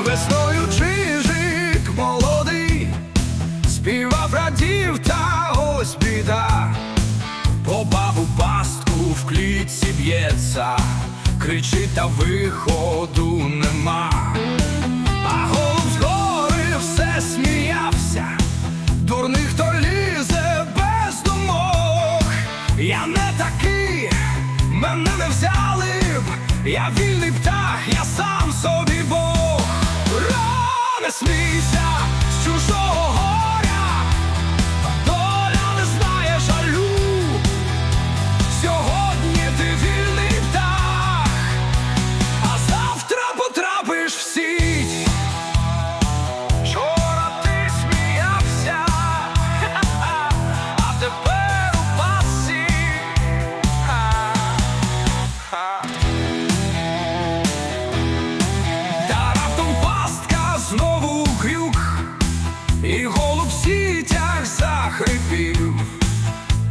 Весною чижик молодий, співав радів, та ось біда. По бабу пастку в клітці б'ється, кричить, та виходу нема. А голуб згори все сміявся, дурний хто лізе без думок. Я не такий, мене не взяли б, я вільний птах, я сам собі Бог. gonna sneeze out.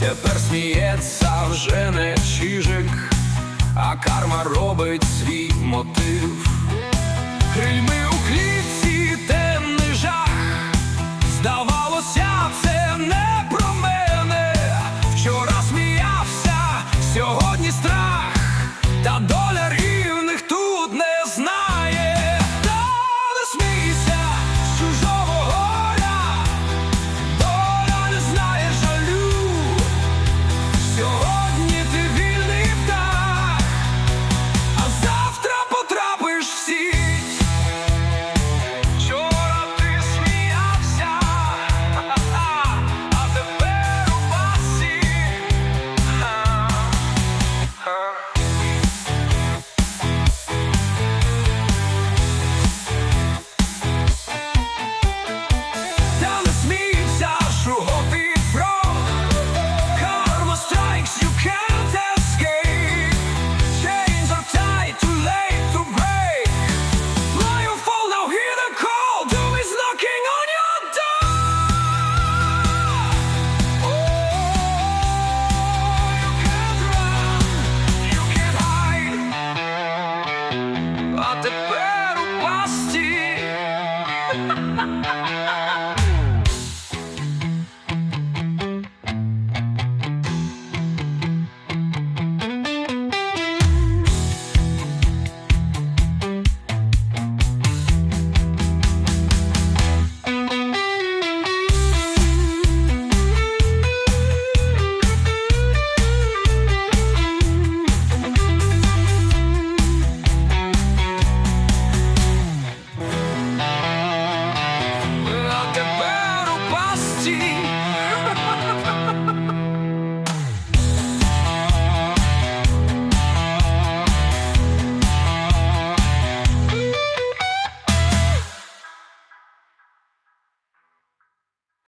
Тепер сміється вже не чижик, а карма робить свій мотив. Крильми у клітці темний жах, здавалося, це не про мене. Вчора сміявся, сьогодні. а тепер у пасті.